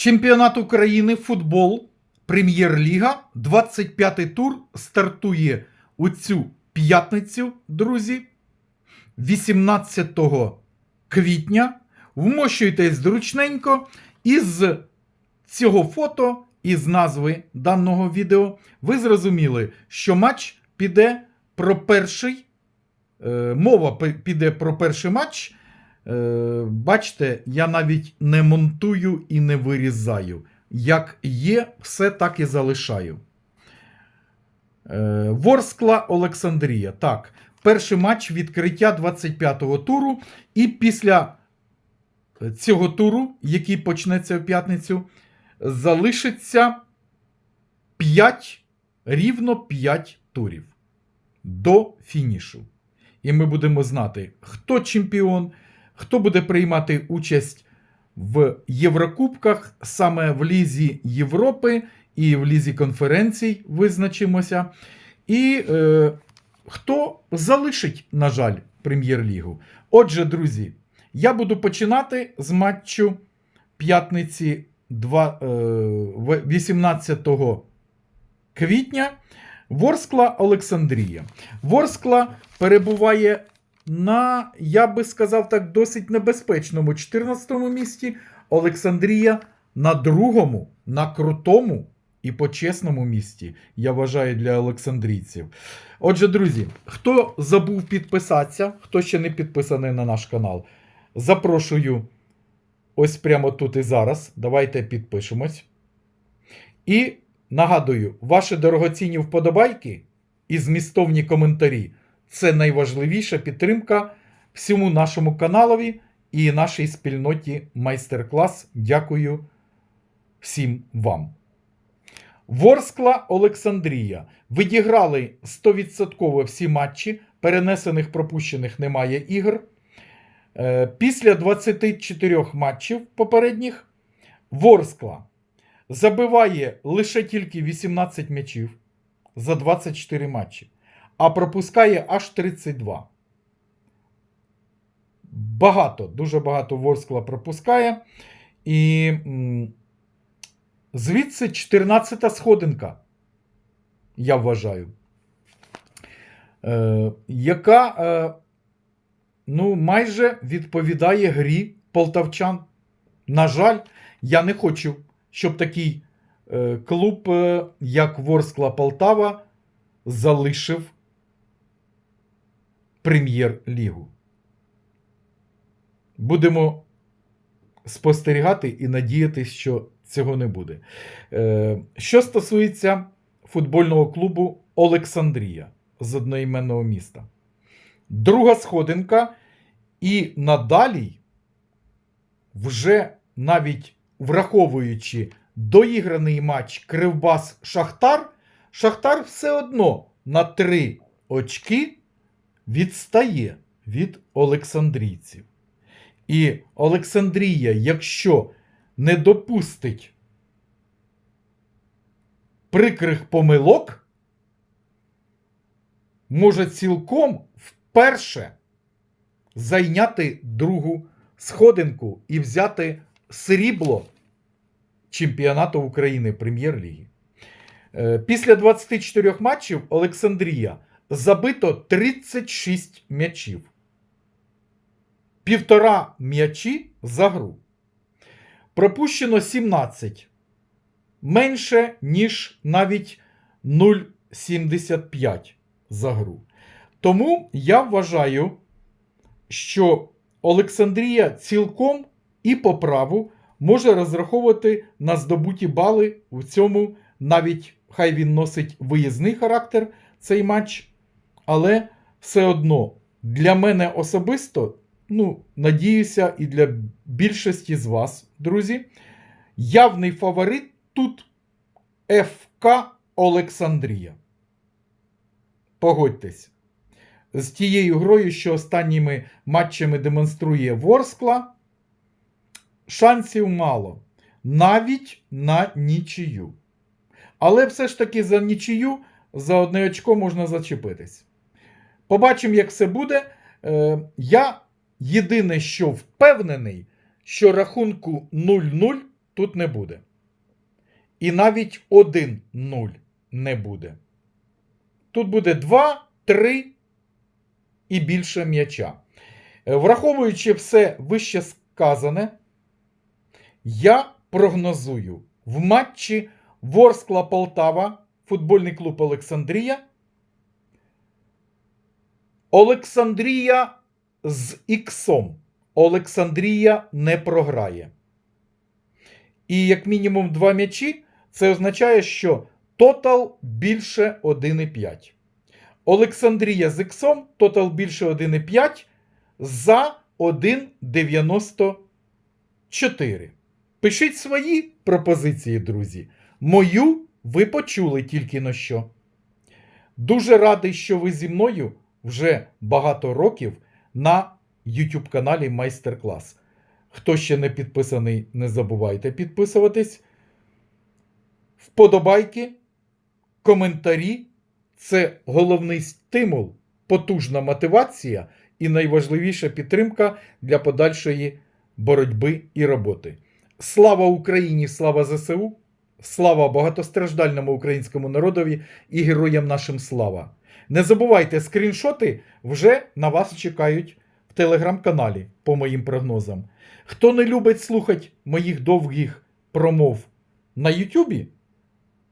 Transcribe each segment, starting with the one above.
Чемпіонат України футбол, Прем'єр-ліга, 25-й тур стартує у цю п'ятницю, друзі, 18 квітня. Вмощуйтесь зручненько. Із цього фото, із назви даного відео, ви зрозуміли, що матч піде про перший. е, Мова піде про перший матч. Е, Бачите, я навіть не монтую і не вирізаю. Як є, все так і залишаю. Е, Ворскла Олександрія. Так, перший матч відкриття 25-го туру. І після цього туру, який почнеться в п'ятницю, залишиться 5, рівно 5 турів до фінішу. І ми будемо знати, хто чемпіон, хто буде приймати участь в Єврокубках, саме в Лізі Європи і в Лізі конференцій визначимося. І е, хто залишить, на жаль, прем'єр-лігу. Отже, друзі, я буду починати з матчу п'ятниці два- е, 18 квітня. Ворскла Олександрія. Ворскла перебуває на, я би сказав так, досить небезпечному 14-му місці. Олександрія на другому, на крутому і почесному місці, я вважаю, для олександрійців. Отже, друзі, хто забув підписатися, хто ще не підписаний на наш канал, запрошую ось прямо тут і зараз. Давайте підпишемось. І нагадую, ваші дорогоцінні вподобайки і змістовні коментарі це найважливіша підтримка всьому нашому каналові і нашій спільноті майстер-клас. Дякую всім вам. Ворскла Олександрія. Відіграли 100% всі матчі. Перенесених пропущених немає ігр. Е, Після 24 матчів попередніх Ворскла забиває лише тільки 18 м'ячів за 24 матчі, а пропускає аж 32. Багато, дуже багато Ворскла пропускає. І звідси 14-та сходинка, я вважаю, е, яка е, ну, майже відповідає грі полтавчан. На жаль, я не хочу, щоб такий е, клуб, е, як Ворскла Полтава, залишив прем'єр-лігу. Будемо спостерігати і надіятися, що цього не буде. Е, що стосується футбольного клубу Олександрія з одноіменного міста. Друга сходинка, і надалі, вже навіть враховуючи доіграний матч Кривбас Шахтар, Шахтар все одно на три очки відстає від Олександрійців. І Олександрія, якщо не допустить прикрих помилок, може цілком вперше зайняти другу сходинку і взяти срібло чемпіонату України Прем'єр-ліги. Е, Після 24 матчів Олександрія забито 36 м'ячів. Півтора м'ячі за гру. Пропущено 17. Менше, ніж навіть 0,75 за гру. Тому я вважаю, що Олександрія цілком і по праву може розраховувати на здобуті бали в цьому, навіть хай він носить виїзний характер цей матч. Але все одно для мене особисто, ну, надіюся, і для більшості з вас, друзі, явний фаворит тут ФК Олександрія. Погодьтесь. З тією грою, що останніми матчами демонструє Ворскла, шансів мало. Навіть на нічию. Але все ж таки за нічию за одне очко можна зачепитись. Побачимо, як все буде. Е, я єдине, що впевнений, що рахунку 0-0 тут не буде. І навіть 1-0 не буде. Тут буде 2, 3 і більше м'яча. Е, Враховуючи все вище сказане, я прогнозую в матчі Ворскла Полтава, футбольний клуб Олександрія. Олександрія з іксом. Олександрія не програє. І як мінімум два м'ячі, це означає, що тотал більше 1,5. Олександрія з іксом, тотал більше 1,5 за 1,94. Пишіть свої пропозиції, друзі. Мою ви почули тільки на що. Дуже радий, що ви зі мною вже багато років на YouTube каналі Майстер-клас. Хто ще не підписаний, не забувайте підписуватись. Вподобайки, коментарі це головний стимул, потужна мотивація і найважливіша підтримка для подальшої боротьби і роботи. Слава Україні! Слава ЗСУ! Слава багатостраждальному українському народові і героям нашим слава! Не забувайте, скріншоти вже на вас чекають в телеграм-каналі по моїм прогнозам. Хто не любить слухати моїх довгих промов на Ютубі,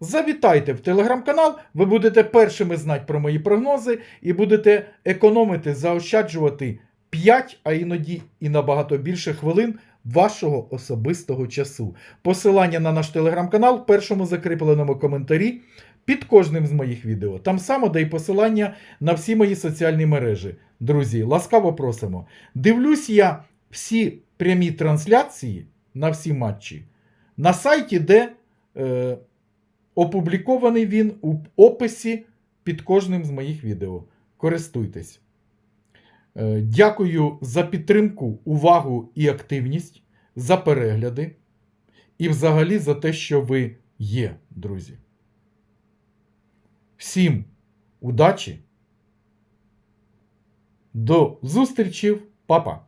завітайте в телеграм-канал, ви будете першими знати про мої прогнози і будете економити, заощаджувати 5, а іноді і набагато більше хвилин вашого особистого часу. Посилання на наш телеграм-канал в першому закріпленому коментарі під кожним з моїх відео. Там само де й посилання на всі мої соціальні мережі. Друзі, ласкаво просимо. Дивлюсь я всі прямі трансляції на всі матчі на сайті, де е, опублікований він у описі під кожним з моїх відео. Користуйтесь. Е, Дякую за підтримку, увагу і активність, за перегляди і взагалі за те, що ви є, друзі. Всім удачі! До зустрічі, папа!